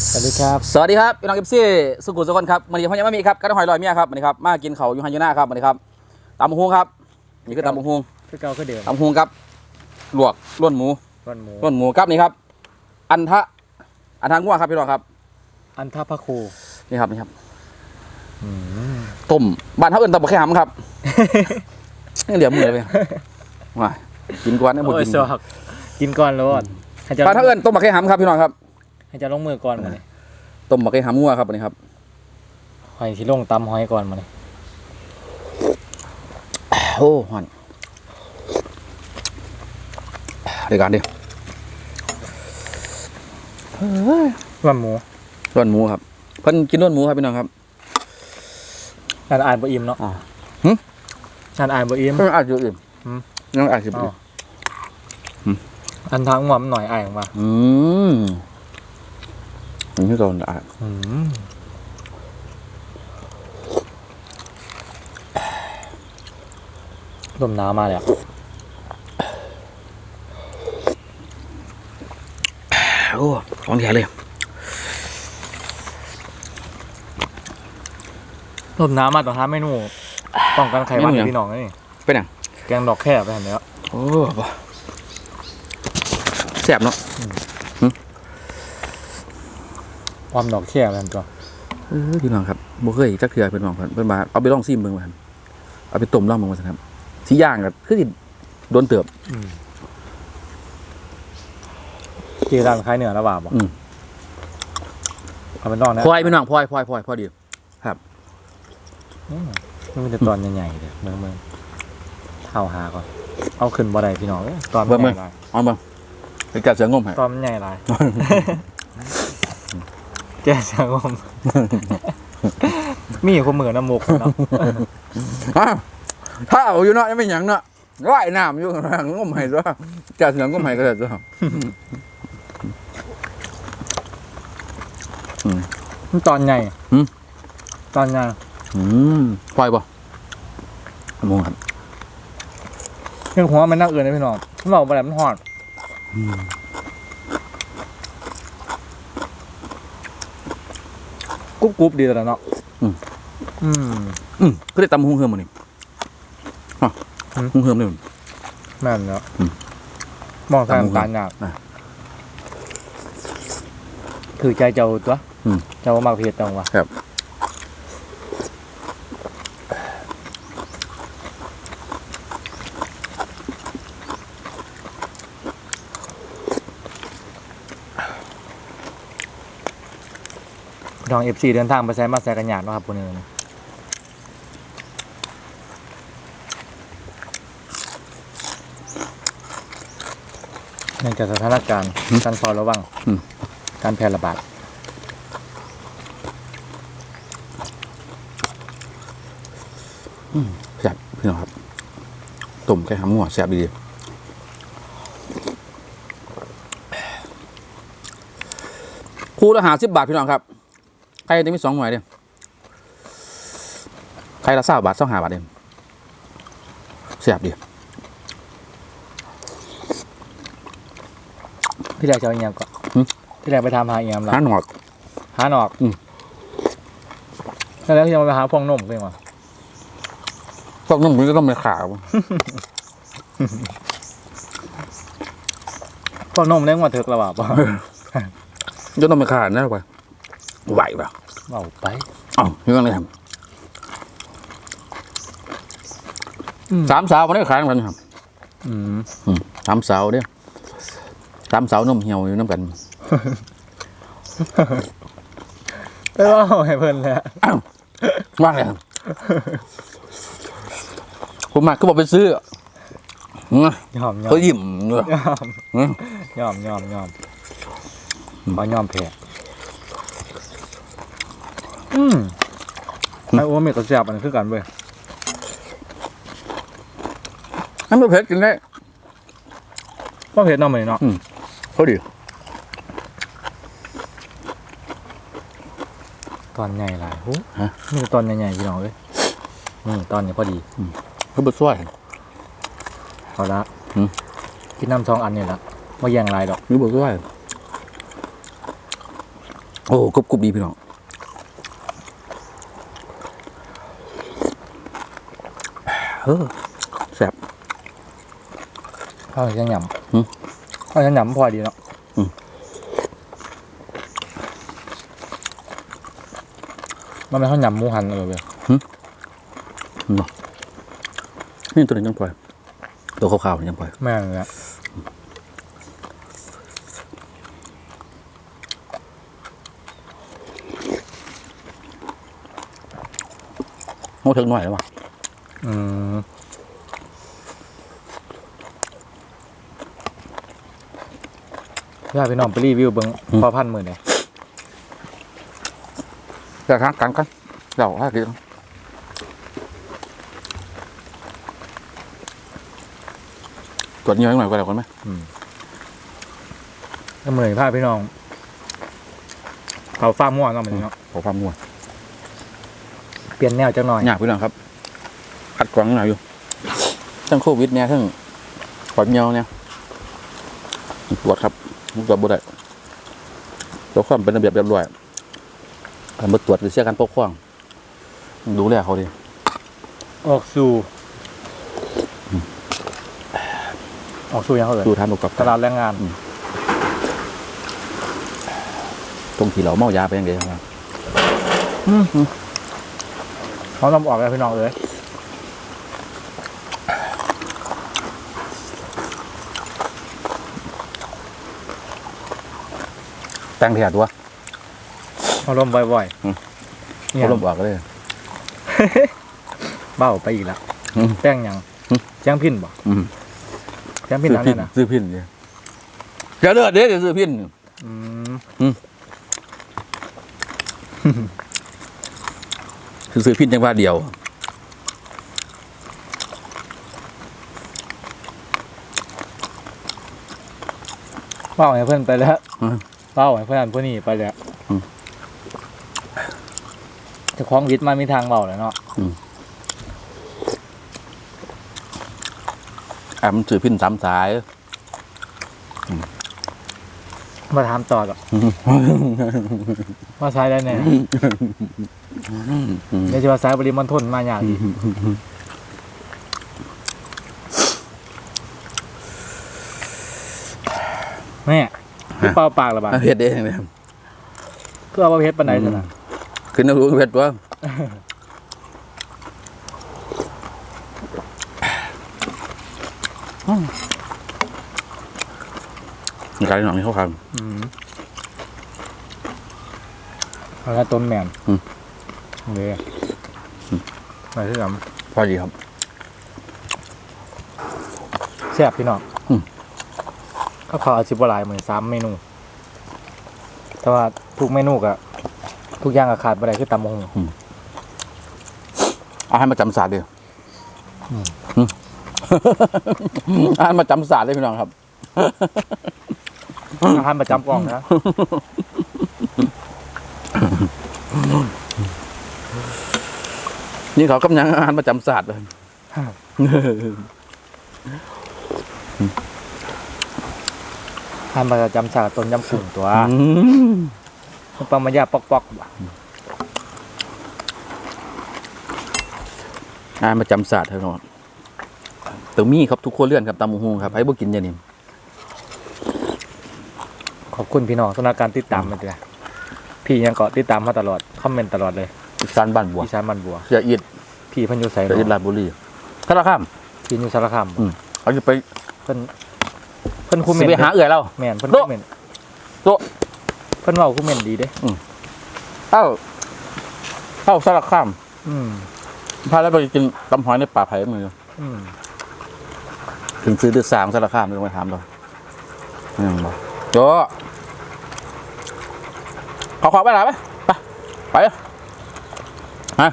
สวัสดีครับ สวัสดีครับพี่น้องเอฟซีสุขุมสุขนครับวันนี้พ่อยังไม่มีครับกระหอยลอยเมียครับวันนี้ครับมากินเขาวอยูฮันยูน่าครับวันนี้ครับตำบักฮุงครับนี่คือตำบักฮุงคือเก่าคือเดิมตำบักฮุงครับลวกล้วนหมูก้อนหมูล้วนหมูครับนี่ครับ อันทะอันทะงัวครับพี่น้องครับ อันท่าพระครูนี่ครับนี่ครับต้มบ้านเขาเอิ้นตำบักแค่หำครับยังเหลือมือเลยมากินกวนนะหมดโอ้ยกินสอกกินก่อนแล้วอะให้จะบ้านเขาเอิ้นต้มบักแค่หำครับพี่น้องครับ ให้จะลงมือก่อนมาเลยต้มบักแค่หำงัวครับวันนี้ครับหอยที่ลงตำหอยก่อนมาเลยโอ้ฮอนเดี๋ยวกันดิก้อนหมูล้วนหมูครับเพิ่นกินล้วนหมูครับพี่น้องครับอ่านอ่านบ่อิ่มเนาะอ่าหึอ่านอ่านบ่อิ่มเพิ่นอาจจะอิ่มหืมยังอาจจะอ้าอิ่วมอันทางหัวมันหน่อยอ่ายออกมาอืม อันนี้เราอะอืมลมหนาวมาเลยอะโอ้ของแท้เลยลมหนาวมาต้องหาเมนูป้องกันไข้หวัดให้พี่น้องนี่เป็นหยังแกงดอกแค่ไปเห็นแล้วโอ้บ่แซ่บเนาะ ความดอกแค่ไปเห็นตัวเออพี่น้องครับบ่เคยจักเทื่อเพิ่นบอกเพิ่นเพิ่นมาเอาไปลองซิมเบิ่งว่าซั่นเอาไปต้มลองเบิ่งว่าซั่นครับสิย่างก็คือสิโดนเติบที่ร้านขายเนื้อระบาบบอกอืมเอาไปนอนนะพลอยพี่น้องพลอยพลอยพลอยพอดีอืมมันเป็นตอนใหญ่ๆเลยเมืองเมืองเท่าหาก่อนเอาขึ้นบ่ได้พี่น้องเอ้ยตอนมันใหญ่หลายเอาเบิ่งไปกัดเสืองมให้ตอนมันใหญ่หลาย แกจะงมมีคนมือน้ำมุกเนาะอ้าวถ้าเอาอยู่เนาะยังไม่หยังเนาะว่ายน้ำอยู่ข้างล่างงมให้ด้วยกัดเสืองมให้ก็ได้ด้วยมันตอนใหญ่หืม ตอนใหญ่อืมปล่อยป่ะมองครับเรื่องหัวมันน่าเอื่นนะพี่น้องมันบอกไปแล้วมันหอด กรุบกรุบดีแต่ละเนาะอืม อืมก็ได้ตำหุ้งเฮิมมานี่อะหืม หุ้งเฮิมเลยมันแม่นเนาะอืม มองทางตาลยากอะถือใจเจ้าตัวอืมเจ้ามาเพียรจังวะครับ น้องเอฟซีเดินทางไปแซมมาแซกันหยาดเนาะครับคนนึงเนื่องจากสถานการณ์การเฝ้าระวังอืม การแพร่ระบาดแซ่บพี่น้องครับต้มแค่หำหัวแซ่บดีคู่ละหาสิบบาทพี่น้องครับ ใครจะมีสองหน่วยเดียวใครละสาบาทสองหาบาทเองแซ่บดีพี่แรกจะเอาเอียงก่อนหืมพี่แรกไปทำหาเอียงละหาหนอกหาหนอกอืมแล้วพี่จะมาไปหาพวงนมเพื่อนวะพวกน้ำมันก็ต้องไปขาวพวงนมเลี้ยงมาเถิกระบาดป่ะจะต้องไปขานะไปไหวป่ะ เอาไปอ้าวยังไงครับอืมสามสาวคนนี้ขายกันครับอืมอืมสามสาวเด้อสามสาวนมเหี่ยวอยู่น้ำกันไปว่าให้เพิ่นเลยอะว่าไงครับผมมาก็บอกไปซื้ออืมยอมยอเขามยิ้มด้วยยอมอืมยอมยอมยอมขอยอมแพ้ อืมไอ้โอ้เมกก็แซ่บอันนี้คือกันเว้ยน้ำมันเผ็ดกินได้ก็เผ็ดเนาะมื้อนี้เนาะเขาดีตอนใหญ่หลายโอ้ฮะนี่ตอนใหญ่ๆพี่น้องเอ้ยนี่ตอนนี้พอดีเขาบดช่วยเอาละอืมกินน้ำสองอันนี่ละว่าแย่งหลายดอกนี่บดช่วยโอ้กรุบกรุบดีพี่น้อง เออแซ่บข้าวยังหยหืมำข้าวยังหยำพอดีเนาะอืมมันเป็นข้าวหยำหมูหันอะไรเลยนี่ตัวนี้ยังปล่อย ตัวขาวๆนี่ยังปล่อย แม่งเลยอะโง่เทิงหน่อยแล้ววะ อืมอยากพี่น้องไปรีวิวเบิ้งพอพันหมื่นเลยอยากทางกันกันเดี๋ยวถ้ากินตรวจเงี้ยหน่อยก็แล้วกันไหมก็เหมือนพาพี่น้องเขาฟ้าม่วงเนาะเหมือนเนาะขอความง่วงเปลี่ยนแนวจังหน่อยยากพี่น้องครับ ขัดกวางหน่อยอยู่ทั้งโควิดเนี่ยทั้งปอดเงียวเนี่ยตรวจครับตรวจบ่ได้ตัวความเป็นระเบียบเรียบร้อยการมาตรวจหรือเชื่อการปกครองดูแลเขาดิออกสู่ ออกสู่ยังเขาเลยดูทานประกอบตลาดแรงงานตรงที่เราเมายาไปยังไงครับเขานำออกแล้วพี่น้องเอ้ย แต่งเถียตัวเขาล้มบ่อยอืมๆเนี่ยเขาลมออกเลย เบ้าไปอีกแล้วอืมแป้งหยังอืม แจ้งพินบ่อืมแจ้งพินซื้อแล้วพินเนี่ยนะซื้อพินเนี่ยจะเลือดเด้จะซื้อพิน อืมซื้อพินจังว่าเดียว เบ้าให้เพื่อนไปแล้วอืม เบ้าให้เพื่อนเพื่อนนี่ไปแล้วอืมแต่ของวิทย์มามีทางเบ้าเลยเนาะอะมันซื้อพินสามสาย มาถามต่อหรอกว่าใช้ได้แน่ไม่ใช่ว่าใช้ปริมันทนมาอย่างดีแม่ คือเป่าปากละบาดเผ็ดเองเลยก็เอาว่าเพชรปันไหนสินะขึ้นน้ำรู้เผ็ดตัวมีการหน่อยเขาคอืมเอาละต้นแมนอืมเลยไปที่ลำพอดีครับำแซ่บพี่น้อง อืมก็ขออาชิบหลายเหมือนสามเมนู แต่ว่าทุกเมนูก็ทุกอย่างก็ขาดไปได้คือตำมงอาหารมาจำศาสตร์เลยอืมอืมอาหารมาจำศาสตร์เลยพี่น้องครับ อาหารประจำกล่องนะนี่เขากำยังอาหารมาจำศาสตร์เลย อาหารประจำชาติต้นยำกุ้งตัวอืมมันปลามายาปอกๆว่ะอาหารมาจำศาสตร์พี่น้องตัวมีครับทุกคนเลื่อนครับตามหูครับให้บ่กินอย่างนี้ขอบคุณพี่น้องสำหรับการติดตามมาเถอะพี่ยังเกาะติดตามมาตลอดคอมเมนต์ตลอดเลยอีสานบ้านบัวอีสานมันบัวเสียอิดพี่เพันอยุไสเสียอิดเนาะราชบุรีถ้าเราข้ามพี่อยุสารคามอืมเขาจะไปเพิ่นเพิ่นคุมเมสินไปต์หาเอื่อยเราแม่นเพิ่นโต๊ะคุมเมนต์โต๊ะเพิ่นเว้าคุมเมนต์ดีเด้เข้าเข้าสารข้าม อืมพาแล้วไปกินตำหอยในป่าไผ่มืออืมถึงซื้อดือสางสารข้ามเลยมาถามเราอืมบอกโจขอขอไปหน่อยไหมไปไปฮะ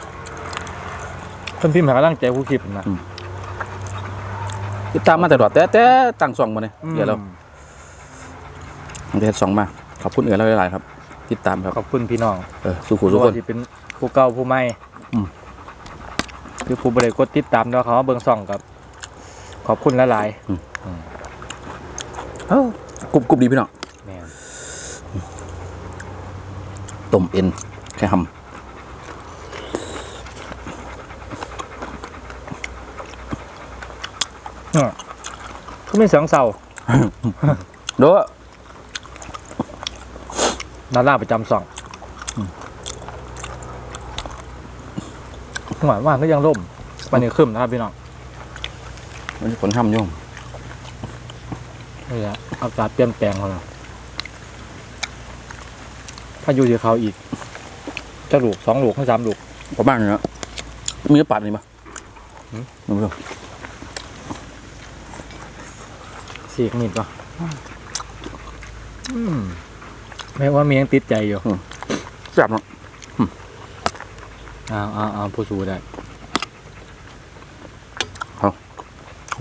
เพิ่นพิมพ์ให้กำลังใจผู้คลิปนะ ติดตามมาแต่ดอดแต่แต่ตั้งสองมาเนี่ยอืมเดี๋ยวเราเดี๋ยวสองมา ขอบคุณเอือเราหลายๆครับ ติดตามครับ ขอบคุณพี่น้องเออสู้ขู่ทุกคนที่เป็นผู้เก่าผู้ใหม่อืมคือผู้บ่ได้กดติดตามแล้วเขามาเบิ่งซ่องกับขอบคุณหลายเอ้ากรุบกรุบดีพี่น้องๆแม่นต้มเอ็นแค่ห ก็มีเสียงเศร้าำเด้อดาราประจำสองหวานว่านก็ยังร่มวันนี้ขึ้นนะครับพี่น้องมันคนทำอยุ่งนี่แหละอากาศเปลี่ยนแปลงเขาแล้วถ้าอยู่ที่เขาอีกจะลูกสองลูกให้สามลูกประมาณนี้นะมีปัดนี่ปะหืมไม่รู้ สี่มิดป่ะอืมแม้ว่ามียังติดใจอยู่แซ่บเนาะเอ้าวอ้าวอ้าวผู้สูได้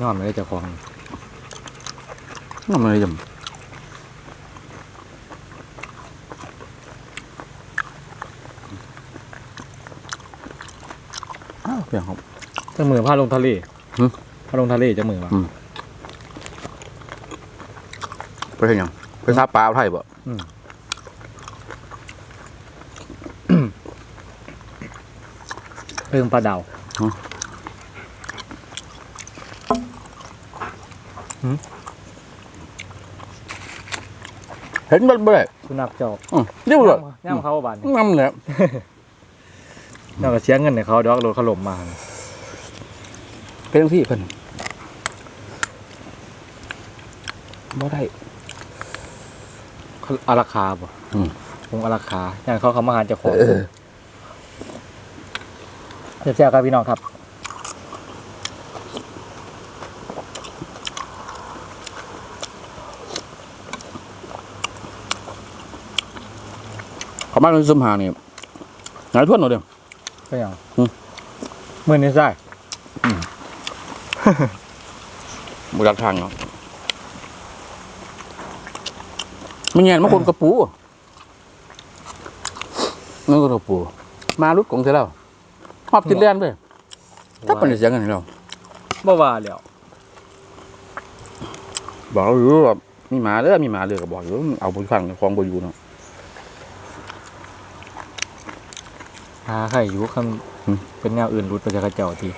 นอนไม่ได้เจะของน้ำมันเลยยำอ้าวเปลี่ยนครับจะมือพาลงทะเลหึพาลงทะเลจะมือวะอืม ไปเห็นยังไปซาปลาเอาไทยบ่เพิ่งปลาดาวเห็นมันบ่ได้สุนัขเจ้าอืมเรียบร้อยย่ามเขาบานนี่น้ำแหละเจ้าก็เสียเงินในเขาดอกโดนขลมมาเป็นที่เพิ่นบ่ได้เขา อาราคาบ่อืมคงอาราคาอย่างเขาเขามาหาเจ้าของเออเสียๆครับพี่น้องครับ เขามาในสมหานี่หายทวนเอาเด้อก็อย่างอืม มือนี้ใช่บ่รักทางเนาะ มันแย่นมาคนกระปูนั่นก็กระปู มาลุดของเสร็จแล้วหอบติดแล่นไปถ้าเป็นเสียงกันนี่เราบ่ว่าแล้วบอกเราอยู่ว่ามีหมาเด้อมีหมาเด้อก็บอกอยู่เอาบ่ฟังของบ่อยู่เนาะหาใครอยู่คอืมำเป็นแนวอื่นรุดไปจากกระเจ้าที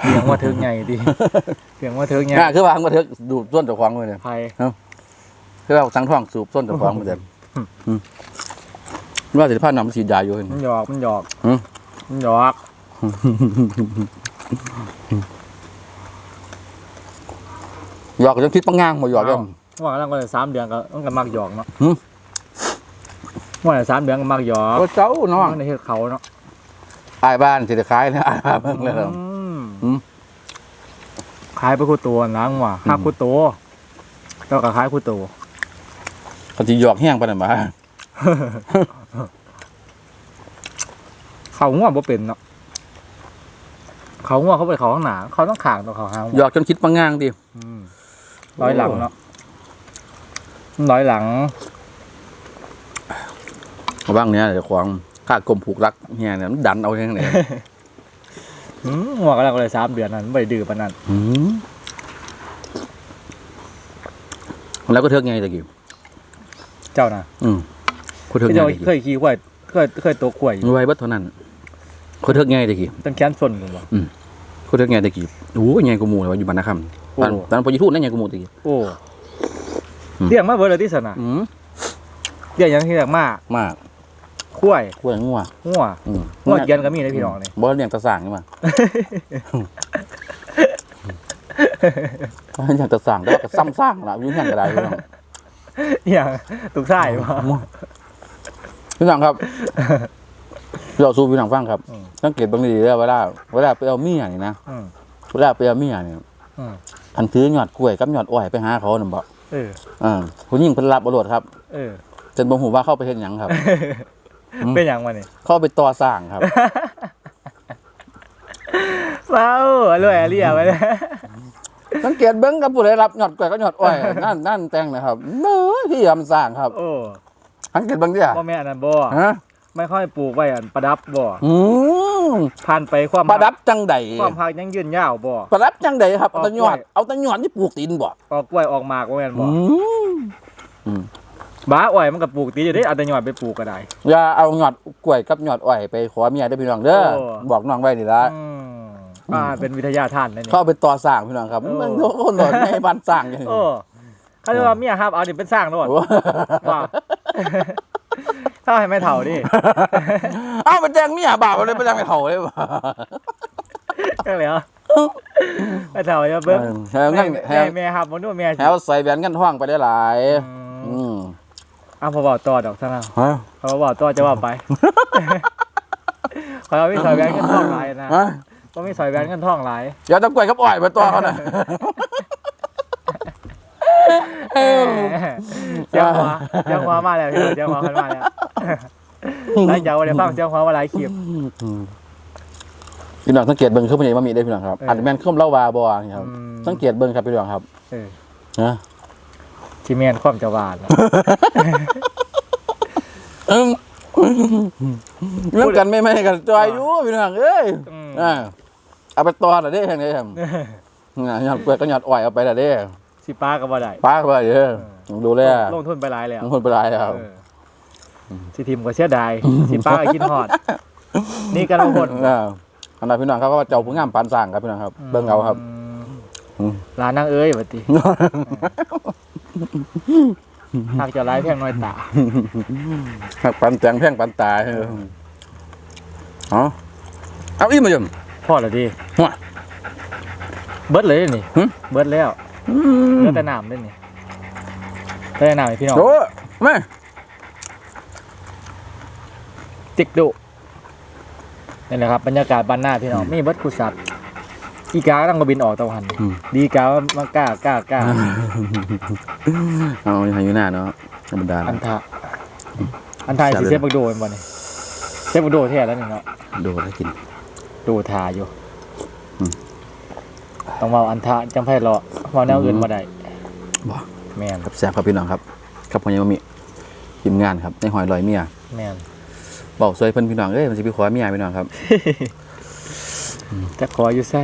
เสียงว่าเทิงใหญ่ดีเสียงว่าเทิงใหญ่อ่าคือว่ามาเถอะดูดส้นเจ้าของเลยเนี่ยไพ่ คือว่าสังท้องสูบส้นเจ้าของเหมือนเดิมอืมอืมว่าสิพานำสีดยาอยู่มันี่นหยอกมันหยอกหืมมันหยอกหยอกจนคิดปังงางบ่หยอกกันว่าแล้วก็เลยสามเดือนก็ต้องกันมักหยอกเนาะหืมว่าแต่สามเดือนก็มักหยอกก็เจ้าน้องมันในเฮ็ดเขาเนาะอายบ้านสิได้ขายนะอายบ้านเบิ่งแล้วอืมอืมขายไปคู่ตัวนะงว่ะห้าคู่ตัวแล้วก็ขายคู่ตัว เขาสิหยอกแห้งปานนั้นบ่เขาง่วงบ่เป็นเนาะเขาง่วงเขาไปเขาข้างหน้าเขาต้องขางตัวเขาหางหยอกจนคิดปังงางดิอืมร้อยหลังเนาะร้อยหลังว่างเนี้ยเดี๋ยวของค่ากลมผูกรักเฮียเนี่ยมันดันเอาจังได๋อืมง่วงก็แล้วก็เลยสามเดือนนั้นไม่ได้ดื้อปานนั้นอืมแล้วก็เทิกไงตะกี้ เจ้านะอืมคนเทิกไงเจ้าตะกี้เคยขี่ขวายเคยเคยตัวขวายอยู่ไว้เบิดเท่านั้นคนเทิกไงตะกี้ต้นแค้นส้นกันบ่คนเทิกไงตะกี้โอ้ยไงกูหมู่เลยว่าอยู่บ้านนาคำโอ้ตอนตอนพออยู่ทูตนั่นไงกูหมู่ตะกี้โอ้อืมเรียกมาเบิดเลยที่สนะอืมเรียกหยังที่เรียกมามากขวายกล้วยงัวงัวอืมงัวเกียนก็มีนะพี่น้องนี่บ่เลี้ยงตะสร้างนี่มาก็เลี้ยงตะสร้างแต่ว่าก็ซ้ำสร้างล่ะอยู่เฮียนก็ได้พี่น้อง อย่างตุกไส้บ่พี่น้องครับเราสู้พี่น้องฟังครับอืมสังเกตเบางดีๆแล้วเวลาเวลาไปเอาเมียนี่นะอืมเวลาไปเอาเมียนี่อืมอันถือหยอดกล้วยกับหยอดอ้อยไปหาเขาน่ะบ่เอออ่าผู้หญิงเพิ่นรับเอาโลดครับ เออจนบ่ฮู้ว่าเข้าไปเฮ็ดหยังครับอืมเป็นอย่างวะนี่เข้าไปต่อสร้างครับเว้าอร่อยอะเรียไปเลย สังเกตเบิ่งกับผู้ใดรับหยอดกล้วยกับหยอดอ้อยนั่นนั่นแต่งนะครับเน้อพี่ยำสร้างครับโอ้สังเกตเบิ่งดิอะพ่อแม่อันนั้นบ่ฮะไม่ค่อยปลูกไว้อันประดับบ่อืมผ่านไปความประดับจังใดความพักยังยืนยาวบ่ประดับจังใดครับเอาแตะหยอดเอากล้วยเอาแตะหยอดที่ปลูกตีนบ่ออกกล้วยออกหมากบ่แม่นบ่อืมอืมบ้าอ้อยมันก็ปลูกตีอยู่ได้เอาแต่หยอดไปปลูกก็ได้อย่าเอาหยอดกล้วยกับหยอดอ้อยไปขอเมียได้อพี่น้องเด้อโอ้บอกน้องไว้นี่ละ อืมอ่าเป็นวิทยาทานเลยนี่ เข้าไปต่อสร้างพี่น้องครับโอ้มันโดนคนหลอนในบ้านสร้างอย่างนี้โอ้เขาเรียกว่าเมียครับเอาดิเป็นสร้างโลดโอ้ว่าถ้าให้ไม่เท่าดิเอาไปแจ้งเมียบ่าวเลยไปแจ้งไปเถ่าเลยบ่ก็เลยเหรอไม่เท่าจะเบิ้งแถวงั้นแถแม่วแม่ครับมันนู่นแม่แถวใส่แหวนกันท่องไปได้หลายอืมอืมอะพอบอกต่อดอกท่านอะฮะพอบอกต่อจะว่าไปขอเอามีสอยแหวนเงินทองหลายนะฮะ ก็มีสอยแหวนเงินทองหลายเดี๋ยวต้องกล้วยกับอ้อยไปต่อเขาน่ะเจ้าหัวเจ้าหัวมาแล้วพี่เจ้าหัวขึ้นมาแล้วหลังจากวันนี้ฟังเจ้าหัวมาหลายคลิปพี่น้องสังเกตเบิ่งขึ้นมานี่มามีได้อพี่น้องครับเอออัอันแม่นขึ้นเล่าวาบ่นี่ครับอืมสังเกตเบิ่งครับพี่น้องครับเออนะที่เมียนความจะหวานนะเอิ่มเรื่องกันไม่ไม่กันจอยอยู่พี่น้องเอ้ย อืมอ่าเอาไปต่อละเด้ทางนี้ครับงานหยอดเปลือกก็หยอดอ้อยเอาไปละเด้สิป้าก็บ่ได้ป้าก็ไปเด้อดูแลลงทุนไปหลายแล้วบางคนไปหลายครับเออสิทีมก็เสียดายสิป้าก็คิดฮอด นี่กันละคนอ่าอันนั้นพี่น้องเขาก็เจ้าผู้งามปานสร้างครับพี่น้องครับ เบิ่งเอาครับอืมร้านนางเอ้ยบัดนี้ทางเจะร้ายแพงน้อยตาครับปันแจงแพ่งปันตายเออ เอาเอาอีมาจมพ่อละดิหัว เบิดเลยนี่หึ เบิดแล้วเหลือแต่น้ำเล่นนี่เหลือแต่น้ำให้พี่น้องโอ้ไม่จิกดุนี่แหละครับบรรยากาศบ้านหน้าพี่น้องมีเบิดคุสัตว์อีกาต้องมาบินออกตะวัน ดีกามากล้ากล้ากล้าเอาอยู่อยู่หน้าเนาะธรรมดาอันทะอันทายสิเซฟบักโดนบ่นี่เซฟบักโดแท้แล้วนี่เนาะโดนได้กิน ดูทาอยู่ อืม ต้องเมาอันทะจังไพ่รอเมาแนวอื่นมาได้บ่แม่นครับแซ่บครับพี่น้องครับ ครับผมยังมีทีมงานครับในหอยลอยเมียแม่นบอกซวยเพิ่นพี่น้องเอ้ยมันสิไปขอเมียพี่น้องครับ จะขออยู่ไส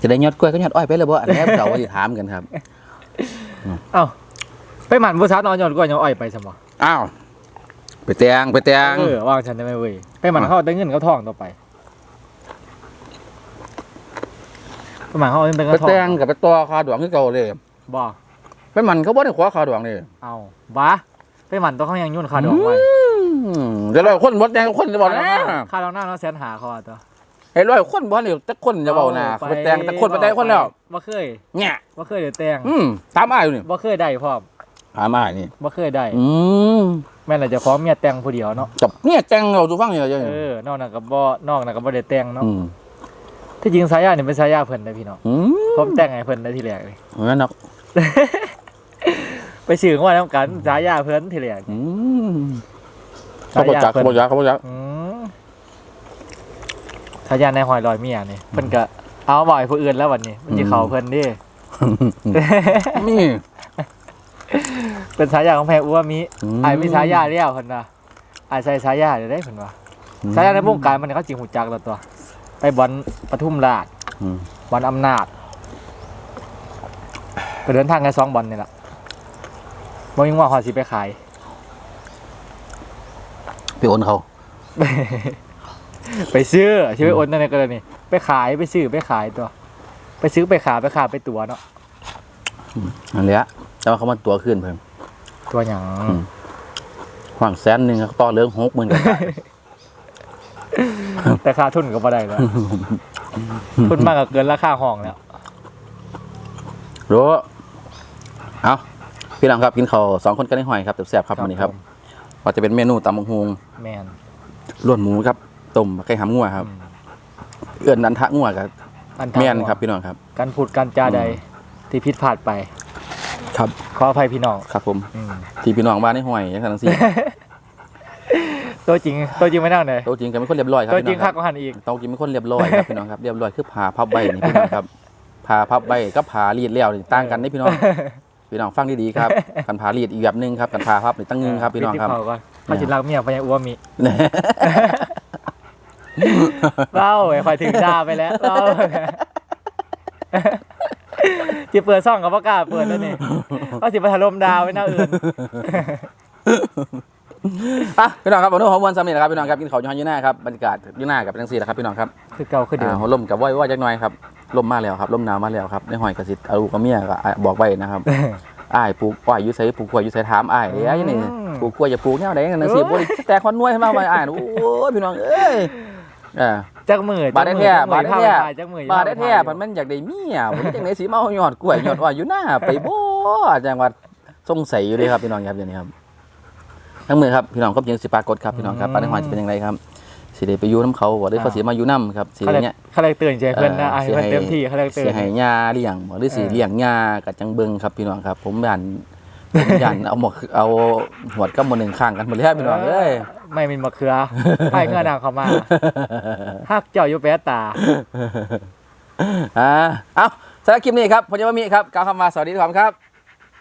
จะได้ยอดกล้วยก็ยอดอ้อยไปเลยบ่อันนี้เจ้าว่าสิถามกันครับ เอ้าไปหมันผู้สาวนอนยอดกว่ายังอ้อยไปซะบ่อ้าว ไปแตงไปแตงเออวางฉันได้ไหมเว้ยไปหมันเขาได้เงินเขาทองต่อไป ไปหมันเขาเอาเงินไปเขาทองแตงกับไปต่อคาดวงคือเก่าเลยบ่ ไปมันเขาบ่ได้ขอคาดวงเลยเอาบ้าไปหมันต้องเขายังยุ่นค่าดอกไว้อืมเดี๋ยวร้อยคนหมดแดงคนจะบอกนะค่าดอกหน้าเราแสนหาเขาอะตัวไอ้ร้อยคนบ่นี่จักคนจะเว้านะเขาไปแตงแต่คนไปได้คนแล้วบ่เคยเนี่ยบ่เคยเดี๋ยวแตงอืมถามอ้ายอยู่นี่บ่เคยได้พร้อมถามอ้ายนี่ บ่เคยได้อืมแม่นล่ะเจะพร้าขอมเมียแต่งผู้เดียวเนาะจับเนี่ยแตงเราสู่ฟังเนี่ยจังเออนอกนั้นก็บ่นอกนั้นก็บ่ได้แต่งเนาะ อืม ที่จริงสายยานี่เป็นสายยาเพิ่นได้พี่น้องอืมผมแต่งให้เพิ่นได้ทีแรกเลยงั้นเนาะไปซื้อว่านํกันสายยาเพิ่นทีแรกอืมเขาบ่จักเขาบ่จักเขาบ่จักอืมสายยาในหอยลอยเมียนี่เพิ่นก็เอาบ่ให้ผู้อื่นแล้ววันนี้มันสิเข้าเพิ่นเดินี่เป็นสายยาของแพรอ้วมิอืมไอ้ายมีสายยาแล้วเพิ่นว่าไอ้ายใส่สายยาเดี๋ยวได้เพิ่นว่าสายยาในวงการมันเขาจริงหูจักแล้วตัว ไปบอลปทุมราชอืมบอลอำนาจไปเดินทางกันสองบอลนี่แหละบ่ยิงว่าฮอดสิไปขาย ไปโอนเขา ไปซื้อชื่อไปโอนนั่นในกรณีไปขายไปซื้อไปขายตัว ไปซื้อไปขายไปขายไปตัวเนาะอันเนี้ยแต่ว่าเขามาตัวขึ้นเพิ่มตัวหยังอืมห่างแสนหนึ่งเขาต่อเรื่องหกหมื่นกัน แต่ค่าทุนก็บ่ได้แล้วทุนมากก็เกินราคาห้องแล้วรู้เอาพี่น้องครับกินข้าวสองคนกันได้หอยครับแซ่บๆครับวันนี้ครับว่าจะเป็นเมนูตำบักฮวงแม่นล้วนหมูครับต้มไก่หำงัวครับอืมเอื้อนนันทะงัวครับอันแม่นครับพี่น้องครับ การพูดการจาใดที่ผิดพลาดไป ครับขออภัยพี่น้องครับผมอืมที่พี่น้องบ้านได้หอยอย่างทั้งสิ้น ตัวจริงตัวจริงไม่นั่งเลยโตวจริงก็เป็นคนเรียบร้อยครับตัวจริพี่งน้องคัคกรับกว่าหันอีกโตวจริงเป็นคนเรียบร้อยครับพี่น้องครับเรียบร้อยคือผ่าพับใบนี่พี่น้องครับผ่าพับใบกับผ่ารีดแล้วนี่ต่างกันนี่พี่น้องพี่น้องฟังดีๆครับกันผ่ารีดอีกแบบหนึงครับกันผ่าพับนี่ตั้งนึงครับพี่น้องครับปิดที่เผาก่อนมาจิรักเมียพญาอ้วมีเล่าไอ้คอยถึงดาไปแล้วเล่าจะเปิดซ่องกับประกล้าศเปิดแล้วนี่ก็สิไปถล่มดาวไว้หน้าอื่น อะพี่น้องครับผมนุ่มหอมวันสามีนะครับพี่น้องครับกินข้าวอยูฮันอยูหน้าครับบรรยากาศอยูหน้ากับเป็นจังซี่นะครับพี่น้องครับคือเก่าคือเดิอ่ามหัวลมกับว่อยว่าจักหน่อยครับลมมาแล้วครับลมหนาวมาแล้วครับในหอยกระสิทธิ์เอาลูกกับเมียก็อะบอกไว้นะครับอ้ายปลูกอ้อยอยู่ไสปลูกกล้วยอยู่ไสถามอ้ายเด้อยังนี่อืมปลูกกล้วยอย่าปลูกแนวใดกันนะสิบ่ได้แต่คนนวยให้มาไว้อ้ายโอ้ยพี่น้องเอ้ยเอ่า จักมือบาดได้แท้บาดได้แท้จักมือมาได้แท้พันมันอยากได้เมียผมจังได๋สิมาเอายอดกล้วยยอดอ้อยอยู่หน้าไปบ่จังว่าสงสัยอยู่เลยครับพี่น้องครับอย่างนี้ครับ ทั้งมือครับพี่น้องครบยังสิปรากฏครับพี่น้องครับปาได้หอยสิเป็นจังไดครับสิได้ไปอยู่น้ำเขาบ่ได้เขาสิมาอยู่น้ำครับสิเขาเลยเนี่ยเขาเลยเตือนใจเพื่อนนะเอ่อไอ้เพื่อนสิให้เต็มที่เขาเลยเตือสินให้ยาเลี้ยงบ่หรือสิเออเลี้ยงยากับจังเบิงครับพี่น้องครับ ผมยันผมยันเอาหมกเอาหวดกับหมดหนึ่งข้างกันหมดเลยพี่น้องเอ้ยไม่มีมะเขือให้เงื่อนางเขามาฮักเจ้าอยู่แปะตาอ่าเอาสำหรับคลิปนี้ครับผมจะมามีครับกล่าวคำว่าสวัสดีครับครับ